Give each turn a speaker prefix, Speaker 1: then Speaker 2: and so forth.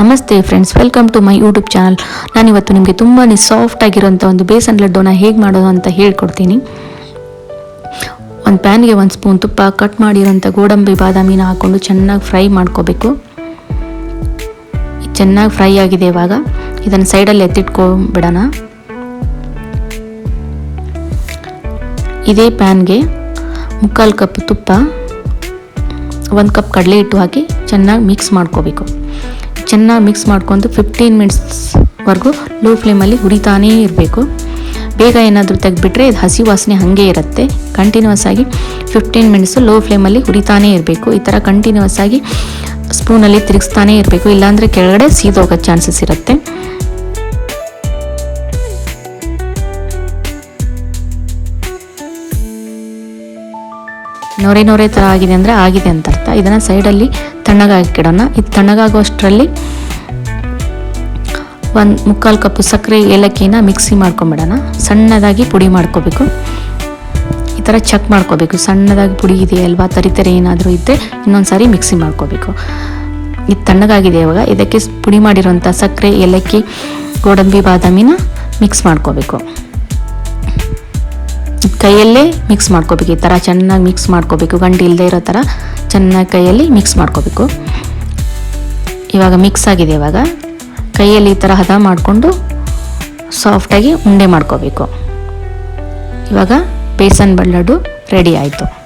Speaker 1: ನಮಸ್ತೆ friends welcome to my YouTube channel ನಾನಿವತ್ತು ನಿಮಗೆ ತುಂಬಾ ಸಾಫ್ಟ್ ಆಗಿರೋಂಥ ಒಂದು ಬೇಸನ್ ಲಡ್ಡುನ ಹೇಗೆ ಮಾಡೋದು ಅಂತ ಹೇಳ್ಕೊಡ್ತೀನಿ. ಒಂದು ಪ್ಯಾನ್ಗೆ ಒಂದು ಸ್ಪೂನ್ ತುಪ್ಪ ಕಟ್ ಮಾಡಿರೋಂಥ ಗೋಡಂಬಿ, ಬಾದಾಮಿನ ಹಾಕ್ಕೊಂಡು ಚೆನ್ನಾಗಿ ಫ್ರೈ ಮಾಡ್ಕೋಬೇಕು. ಚೆನ್ನಾಗಿ ಫ್ರೈ ಆಗಿದೆ ಇವಾಗ. ಇದನ್ನು ಸೈಡಲ್ಲಿ ಎತ್ತಿಟ್ಕೊಂಬಿಡೋಣ. ಇದೇ ಪ್ಯಾನ್ಗೆ ಮುಕ್ಕಾಲು ಕಪ್ ತುಪ್ಪ, ಒಂದು ಕಪ್ ಕಡಲೆ ಹಿಟ್ಟು ಹಾಕಿ ಚೆನ್ನಾಗಿ ಮಿಕ್ಸ್ ಮಾಡ್ಕೋಬೇಕು. ಚೆನ್ನಾಗಿ ಮಿಕ್ಸ್ ಮಾಡ್ಕೊಂಡು ಫಿಫ್ಟೀನ್ ಮಿನಿಟ್ಸ್ವರೆಗೂ ಲೋ ಫ್ಲೇಮಲ್ಲಿ ಹುರಿತಾನೇ ಇರಬೇಕು. ಬೇಗ ಏನಾದರೂ ತೆಗೆದುಬಿಟ್ರೆ ಇದು ಹಸಿ ವಾಸನೆ ಹಾಗೆ ಇರುತ್ತೆ. ಕಂಟಿನ್ಯೂಸ್ ಆಗಿ ಫಿಫ್ಟೀನ್ ಮಿನಿಟ್ಸು ಲೋ ಫ್ಲೇಮಲ್ಲಿ ಹುರಿತಾನೇ ಇರಬೇಕು. ಈ ಥರ ಕಂಟಿನ್ಯೂಸ್ ಆಗಿ ಸ್ಪೂನಲ್ಲಿ ತಿರುಗಿಸ್ತಾನೇ ಇರಬೇಕು. ಇಲ್ಲಾಂದರೆ ಕೆಳಗಡೆ ಸೀದೋಗೋ ಚಾನ್ಸಸ್ ಇರುತ್ತೆ. ನೊರೆ ನೊರೆ ಥರ ಆಗಿದೆ ಅಂದರೆ ಆಗಿದೆ ಅಂತ ಇದನ್ನು ಸೈಡಲ್ಲಿ ತಣ್ಣಗಾಕಿಡೋಣ ಇದು ತಣ್ಣಗಾಗೋಷ್ಟರಲ್ಲಿ ಒಂದು ಮುಕ್ಕಾಲು ಕಪ್ಪು ಸಕ್ಕರೆ ಏಲಕ್ಕಿನ ಮಿಕ್ಸಿ ಮಾಡ್ಕೊಂಬಿಡೋಣ. ಸಣ್ಣದಾಗಿ ಪುಡಿ ಮಾಡ್ಕೋಬೇಕು. ಈ ಥರ ಚೆಕ್ ಮಾಡ್ಕೋಬೇಕು. ಸಣ್ಣದಾಗಿ ಪುಡಿ ಇದೆಯಲ್ವಾ ತರಿತರೆ ಏನಾದರೂ ಇದ್ದರೆ ಇನ್ನೊಂದು ಸಾರಿ ಮಿಕ್ಸಿ ಮಾಡ್ಕೋಬೇಕು. ಇದು ತಣ್ಣಗಾಗಿದೆ ಇವಾಗ. ಇದಕ್ಕೆ ಪುಡಿ ಮಾಡಿರುವಂಥ ಸಕ್ಕರೆ ಏಲಕ್ಕಿ, ಗೋಡಂಬಿ, ಬಾದಾಮಿನ ಮಿಕ್ಸ್ ಮಾಡ್ಕೋಬೇಕು. ಕೈಯಲ್ಲೇ ಮಿಕ್ಸ್ ಮಾಡ್ಕೋಬೇಕು. ಈ ಥರ ಚೆನ್ನಾಗಿ ಮಿಕ್ಸ್ ಮಾಡ್ಕೋಬೇಕು. ಗಂಟು ಇಲ್ಲದೆ ಇರೋ ಥರ ಚೆನ್ನಾಗಿ ಕೈಯಲ್ಲಿ ಮಿಕ್ಸ್ ಮಾಡ್ಕೋಬೇಕು. ಇವಾಗ ಮಿಕ್ಸ್ ಆಗಿದೆ ಇವಾಗ. ಕೈಯಲ್ಲಿ ಈ ಥರ ಹದ ಮಾಡಿಕೊಂಡು ಸಾಫ್ಟಾಗಿ ಉಂಡೆ ಮಾಡ್ಕೋಬೇಕು. ಇವಾಗ ಬೇಸನ್ ಬಳ್ಳಡು ರೆಡಿ ಆಯಿತು.